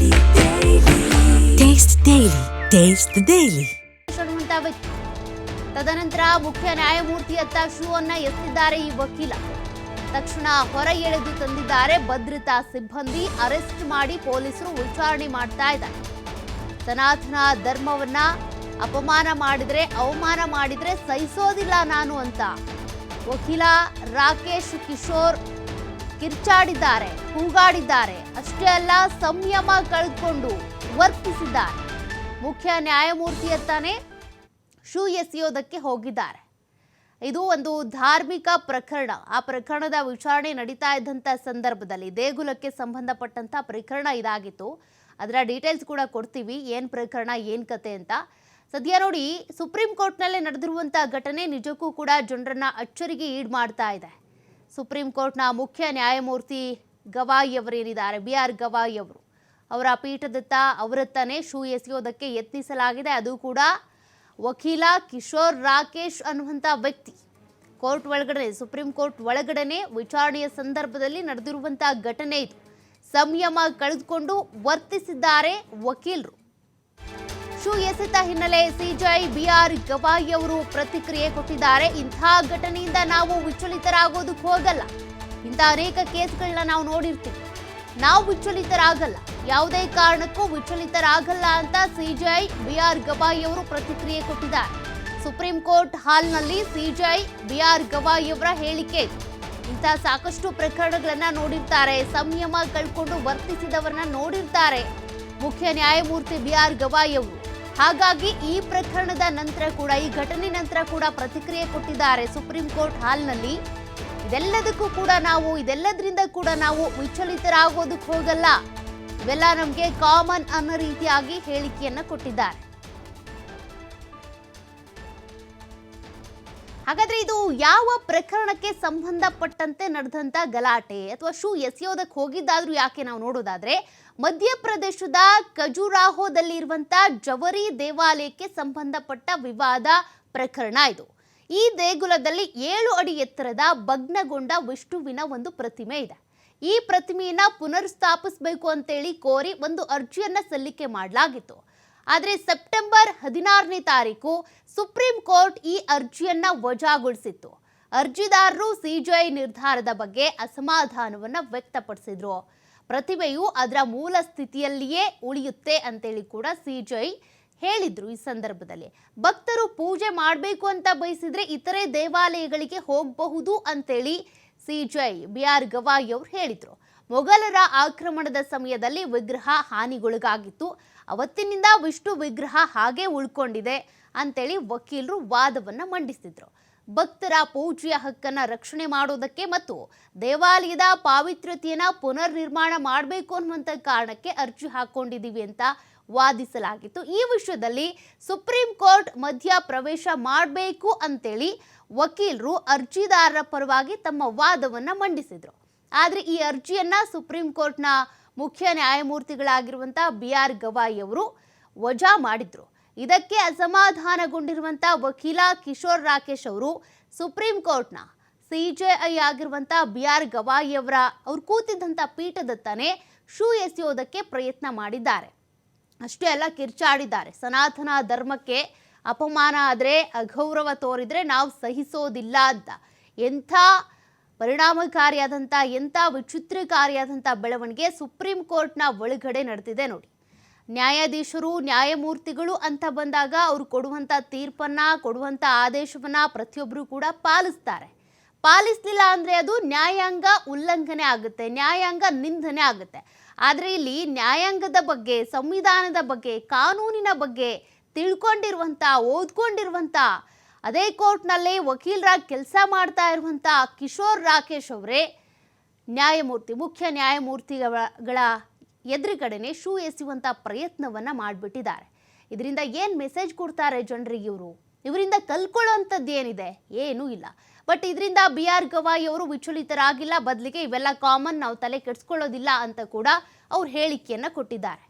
daily, daily. Taste daily. Taste the daily. ತದನಂತರ ಮುಖ್ಯ ನ್ಯಾಯಮೂರ್ತಿಯತ್ತ shoe ಅನ್ನ ಎತ್ತಿದ್ದಾರೆ ಈ ವಕೀಲ ತಕ್ಷಣ ಹೊರ ಎಳೆದು ತಂದಿದ್ದಾರೆ ಭದ್ರತಾ ಸಿಬ್ಬಂದಿ ಅರೆಸ್ಟ್ ಮಾಡಿ ಪೊಲೀಸರು ವಿಚಾರಣೆ ಮಾಡ್ತಾ ಇದ್ದಾರೆ ಸನಾತನ ಧರ್ಮವನ್ನ ಅಪಮಾನ ಮಾಡಿದ್ರೆ ಅವಮಾನ ಮಾಡಿದ್ರೆ ಸಹಿಸೋದಿಲ್ಲ ನಾನು ಅಂತ ವಕೀಲ ರಾಕೇಶ್ ಕಿಶೋರ್ ಕಿರ್ಚಾಡಿದ್ದಾರೆ, ಕೂಗಾಡಿದ್ದಾರೆ. ಅಷ್ಟೇ ಅಲ್ಲ, ಸಂಯಮ ಕಳೆದುಕೊಂಡು ವರ್ತಿಸಿದ್ದಾರೆ. ಮುಖ್ಯ ನ್ಯಾಯಮೂರ್ತಿಯತ್ತಾನೆ ಶೂ ಎಸೆಯೋದಕ್ಕೆ ಹೋಗಿದ್ದಾರೆ. ಇದು ಒಂದು ಧಾರ್ಮಿಕ ಪ್ರಕರಣ. ಆ ಪ್ರಕರಣದ ವಿಚಾರಣೆ ನಡೀತಾ ಇದ್ದಂಥ ಸಂದರ್ಭದಲ್ಲಿ ದೇಗುಲಕ್ಕೆ ಸಂಬಂಧಪಟ್ಟಂತ ಪ್ರಕರಣ ಇದಾಗಿತ್ತು. ಅದರ ಡೀಟೇಲ್ಸ್ ಕೂಡ ಕೊಡ್ತೀವಿ. ಏನು ಪ್ರಕರಣ, ಏನು ಕತೆ ಅಂತ. ಸದ್ಯ ನೋಡಿ, ಸುಪ್ರೀಂ ಕೋರ್ಟ್ನಲ್ಲೇ ನಡೆದಿರುವಂಥ ಘಟನೆ ನಿಜಕ್ಕೂ ಕೂಡ ಜನರನ್ನ ಅಚ್ಚರಿಗೆ ಈಡು ಮಾಡ್ತಾ ಇದೆ. ಸುಪ್ರೀಂ ಕೋರ್ಟ್ನ ಮುಖ್ಯ ನ್ಯಾಯಮೂರ್ತಿ ಗವಾಯಿ ಅವರೇನಿದ್ದಾರೆ? ಬಿ ಆರ್ ಗವಾಯಿ ಅವರು. ಅವರ ಪೀಠದತ್ತ ಅವರತ್ತನೇ ಶೂ ಎಸೆಯೋದಕ್ಕೆ ಯತ್ನಿಸಲಾಗಿದೆ. ಅದು ಕೂಡ ವಕೀಲ ಕಿಶೋರ್ ರಾಕೇಶ್ ಅನ್ನುವಂಥ ವ್ಯಕ್ತಿ. ಕೋರ್ಟ್ ಒಳಗಡೆ, ಸುಪ್ರೀಂ ಕೋರ್ಟ್ ಒಳಗಡೆ ವಿಚಾರಣೆಯ ಸಂದರ್ಭದಲ್ಲಿ ನಡೆದಿರುವಂಥ ಘಟನೆ ಇದು. ಸಂಯಮ ಕಳೆದುಕೊಂಡು ವರ್ತಿಸಿದ್ದಾರೆ ವಕೀಲರು. ಶೂ ಎಸೆತ ಹಿನ್ನೆಲೆ ಸಿಜೈ ಬಿಆರ್ ಗವಾಯಿ ಅವರು ಪ್ರತಿಕ್ರಿಯೆ ಕೊಟ್ಟಿದ್ದಾರೆ. ಇಂಥ ಘಟನೆಯಿಂದ ನಾವು ವಿಚಲಿತರಾಗೋದಕ್ಕೆ ಹೋಗಲ್ಲ. ಇಂಥ ಅನೇಕ ಕೇಸ್ಗಳನ್ನ ನಾವು ನೋಡಿರ್ತೀವಿ. ನಾವು ವಿಚಲಿತರಾಗಲ್ಲ. ಯಾವುದೇ ಕಾರಣಕ್ಕೂ ವಿಚಲಿತರಾಗಲ್ಲ ಅಂತ ಸಿಜೈ ಬಿಆರ್ ಗವಾಯಿ ಅವರು ಪ್ರತಿಕ್ರಿಯೆ ಕೊಟ್ಟಿದ್ದಾರೆ. ಸುಪ್ರೀಂ ಕೋರ್ಟ್ ಹಾಲ್ನಲ್ಲಿ ಸಿಜೈ ಬಿಆರ್ ಗವಾಯಿ ಅವರ ಹೇಳಿಕೆ. ಇಂಥ ಸಾಕಷ್ಟು ಪ್ರಕರಣಗಳನ್ನ ನೋಡಿರ್ತಾರೆ. ಸಂಯಮ ಕಳ್ಕೊಂಡು ವರ್ತಿಸಿದವರನ್ನ ನೋಡಿರ್ತಾರೆ. ಮುಖ್ಯ ನ್ಯಾಯಮೂರ್ತಿ ಬಿ ಆರ್ ಗವಾಯಿ ಅವರು. ಹಾಗಾಗಿ ಈ ಪ್ರಕರಣದ ನಂತರ ಕೂಡ, ಈ ಘಟನೆ ನಂತರ ಕೂಡ ಪ್ರತಿಕ್ರಿಯೆ ಕೊಟ್ಟಿದ್ದಾರೆ ಸುಪ್ರೀಂ ಕೋರ್ಟ್ ಹಾಲ್ನಲ್ಲಿ. ಇದೆಲ್ಲದಕ್ಕೂ ಕೂಡ ನಾವು, ಇದೆಲ್ಲದರಿಂದ ಕೂಡ ನಾವು ವಿಚಲಿತರಾಗೋದಕ್ಕೆ ಹೋಗಲ್ಲ. ಇವೆಲ್ಲ ನಮಗೆ ಕಾಮನ್ ಅನ್ನೋ ರೀತಿಯಾಗಿ ಹೇಳಿಕೆಯನ್ನು ಕೊಟ್ಟಿದ್ದಾರೆ. ಹಾಗಾದ್ರೆ ಇದು ಯಾವ ಪ್ರಕರಣಕ್ಕೆ ಸಂಬಂಧಪಟ್ಟಂತೆ ನಡೆದಂತ ಗಲಾಟೆ ಅಥವಾ ಶೂ ಎಸೆಯೋದಕ್ಕೆ ಹೋಗಿದ್ದಾದ್ರೂ ಯಾಕೆ ನಾವು ನೋಡೋದಾದ್ರೆ ಮಧ್ಯಪ್ರದೇಶದ ಖಜುರಾಹೋದಲ್ಲಿರುವಂತ ಜವರಿ ದೇವಾಲಯಕ್ಕೆ ಸಂಬಂಧಪಟ್ಟ ವಿವಾದ ಪ್ರಕರಣ ಇದು. ಈ ದೇಗುಲದಲ್ಲಿ ಏಳು ಅಡಿ ಎತ್ತರದ ಭಗ್ನಗೊಂಡ ವಿಷ್ಣುವಿನ ಒಂದು ಪ್ರತಿಮೆ ಇದೆ. ಈ ಪ್ರತಿಮೆಯನ್ನ ಪುನರ್ಸ್ಥಾಪಿಸಬೇಕು ಅಂತೇಳಿ ಕೋರಿ ಒಂದು ಅರ್ಜಿಯನ್ನ ಸಲ್ಲಿಕೆ ಮಾಡಲಾಗಿತ್ತು. ಆದರೆ ಸೆಪ್ಟೆಂಬರ್ ಹದಿನಾರನೇ ತಾರೀಕು ಸುಪ್ರೀಂ ಕೋರ್ಟ್ ಈ ಅರ್ಜಿಯನ್ನ ವಜಾಗೊಳಿಸಿತ್ತು. ಅರ್ಜಿದಾರರು ಸಿಜಿಐ ನಿರ್ಧಾರದ ಬಗ್ಗೆ ಅಸಮಾಧಾನವನ್ನ ವ್ಯಕ್ತಪಡಿಸಿದ್ರು. ಪ್ರತಿಭೆಯು ಅದರ ಮೂಲ ಸ್ಥಿತಿಯಲ್ಲಿಯೇ ಉಳಿಯುತ್ತೆ ಅಂತೇಳಿ ಕೂಡ ಸಿಜಿಐ ಹೇಳಿದ್ರು ಈ ಸಂದರ್ಭದಲ್ಲಿ. ಭಕ್ತರು ಪೂಜೆ ಮಾಡಬೇಕು ಅಂತ ಬಯಸಿದ್ರೆ ಇತರೆ ದೇವಾಲಯಗಳಿಗೆ ಹೋಗಬಹುದು ಅಂತೇಳಿ ಸಿಜಿಐ ಬಿ ಆರ್ ಗವಾಯಿ ಅವರು ಹೇಳಿದ್ರು. ಮೊಘಲರ ಆಕ್ರಮಣದ ಸಮಯದಲ್ಲಿ ವಿಗ್ರಹ ಹಾನಿಗೊಳಗಾಗಿತ್ತು. ಅವತ್ತಿನಿಂದ ವಿಷ್ಣು ವಿಗ್ರಹ ಹಾಗೆ ಉಳ್ಕೊಂಡಿದೆ ಅಂತೇಳಿ ವಕೀಲರು ವಾದವನ್ನು ಮಂಡಿಸಿದ್ರು. ಭಕ್ತರ ಪೂಜೆಯ ಹಕ್ಕನ್ನ ರಕ್ಷಣೆ ಮಾಡೋದಕ್ಕೆ ಮತ್ತು ದೇವಾಲಯದ ಪಾವಿತ್ರ್ಯತೆಯನ್ನು ಪುನರ್ ನಿರ್ಮಾಣ ಮಾಡಬೇಕು ಅನ್ನುವಂಥ ಕಾರಣಕ್ಕೆ ಅರ್ಜಿ ಹಾಕೊಂಡಿದ್ದೀವಿ ಅಂತ ವಾದಿಸಲಾಗಿತ್ತು. ಈ ವಿಷಯದಲ್ಲಿ ಸುಪ್ರೀಂ ಕೋರ್ಟ್ ಮಧ್ಯ ಪ್ರವೇಶ ಮಾಡಬೇಕು ಅಂತೇಳಿ ವಕೀಲರು ಅರ್ಜಿದಾರರ ಪರವಾಗಿ ತಮ್ಮ ವಾದವನ್ನು ಮಂಡಿಸಿದ್ರು. ಆದರೆ ಈ ಅರ್ಜಿಯನ್ನು ಸುಪ್ರೀಂ ಕೋರ್ಟ್ನ ಮುಖ್ಯ ನ್ಯಾಯಮೂರ್ತಿಗಳಾಗಿರುವಂಥ ಬಿ ಆರ್ ಗವಾಯಿ ಅವರು ವಜಾ ಮಾಡಿದ್ರು. ಇದಕ್ಕೆ ಅಸಮಾಧಾನಗೊಂಡಿರುವಂಥ ವಕೀಲ ಕಿಶೋರ್ ರಾಕೇಶ್ ಅವರು ಸುಪ್ರೀಂ ಕೋರ್ಟ್ನ ಐ ಆಗಿರುವಂಥ ಬಿ ಆರ್ ಗವಾಯಿ ಅವರ, ಅವ್ರು ಕೂತಿದ್ದಂಥ ಪೀಠದತ್ತನೇ ಶೂ ಎಸೆಯೋದಕ್ಕೆ ಪ್ರಯತ್ನ ಮಾಡಿದ್ದಾರೆ. ಅಷ್ಟೇ ಅಲ್ಲ, ಕಿರ್ಚಾಡಿದ್ದಾರೆ. ಸನಾತನ ಧರ್ಮಕ್ಕೆ ಅಪಮಾನ ಆದರೆ, ಅಗೌರವ ತೋರಿದರೆ ನಾವು ಸಹಿಸೋದಿಲ್ಲ ಅಂತ. ಎಂಥ ಪರಿಣಾಮಕಾರಿಯಾದಂಥ, ಎಂಥ ವಿಚಿತ್ರಕಾರಿಯಾದಂಥ ಬೆಳವಣಿಗೆ ಸುಪ್ರೀಂ ಕೋರ್ಟ್ನ ಒಳಗಡೆ ನಡೆದಿದೆ ನೋಡಿ. ನ್ಯಾಯಾಧೀಶರು, ನ್ಯಾಯಮೂರ್ತಿಗಳು ಅಂತ ಬಂದಾಗ ಅವರು ಕೊಡುವಂಥ ತೀರ್ಪನ್ನು, ಕೊಡುವಂಥ ಆದೇಶವನ್ನು ಪ್ರತಿಯೊಬ್ಬರು ಕೂಡ ಪಾಲಿಸ್ತಾರೆ. ಪಾಲಿಸ್ಲಿಲ್ಲ ಅಂದರೆ ಅದು ನ್ಯಾಯಾಂಗ ಉಲ್ಲಂಘನೆ ಆಗುತ್ತೆ, ನ್ಯಾಯಾಂಗ ನಿಂದನೆ ಆಗುತ್ತೆ. ಆದರೆ ಇಲ್ಲಿ ನ್ಯಾಯಾಂಗದ ಬಗ್ಗೆ, ಸಂವಿಧಾನದ ಬಗ್ಗೆ, ಕಾನೂನಿನ ಬಗ್ಗೆ ತಿಳ್ಕೊಂಡಿರುವಂಥ, ಓದ್ಕೊಂಡಿರುವಂಥ ಅದೇ ಕೋರ್ಟ್ನಲ್ಲಿ ವಕೀಲರಾಗಿ ಕೆಲಸ ಮಾಡ್ತಾ ಇರುವಂಥ ಕಿಶೋರ್ ರಾಕೇಶ್ ಅವರೇ ನ್ಯಾಯಮೂರ್ತಿ, ಮುಖ್ಯ ನ್ಯಾಯಮೂರ್ತಿಗಳ ಎದುರುಗಡೆನೆ ಶೂ ಎಸೆಯುವಂಥ ಪ್ರಯತ್ನವನ್ನ ಮಾಡಿಬಿಟ್ಟಿದ್ದಾರೆ. ಇದರಿಂದ ಏನು ಮೆಸೇಜ್ ಕೊಡ್ತಾರೆ ಜನರಿಗೆ ಇವರು? ಇವರಿಂದ ಕಲ್ಕೊಳ್ಳೋಂಥದ್ದು ಏನಿದೆ? ಏನೂ ಇಲ್ಲ. ಬಟ್ ಇದರಿಂದ ಬಿ ಆರ್ ಗವಾಯಿ ಅವರು ವಿಚಲಿತರಾಗಿಲ್ಲ, ಬದಲಿಗೆ ಇವೆಲ್ಲ ಕಾಮನ್ ನಾವು ತಲೆ ಕೆಡಿಸ್ಕೊಳ್ಳೋದಿಲ್ಲ ಅಂತ ಕೂಡ ಅವ್ರು ಹೇಳಿಕೆಯನ್ನ ಕೊಟ್ಟಿದ್ದಾರೆ.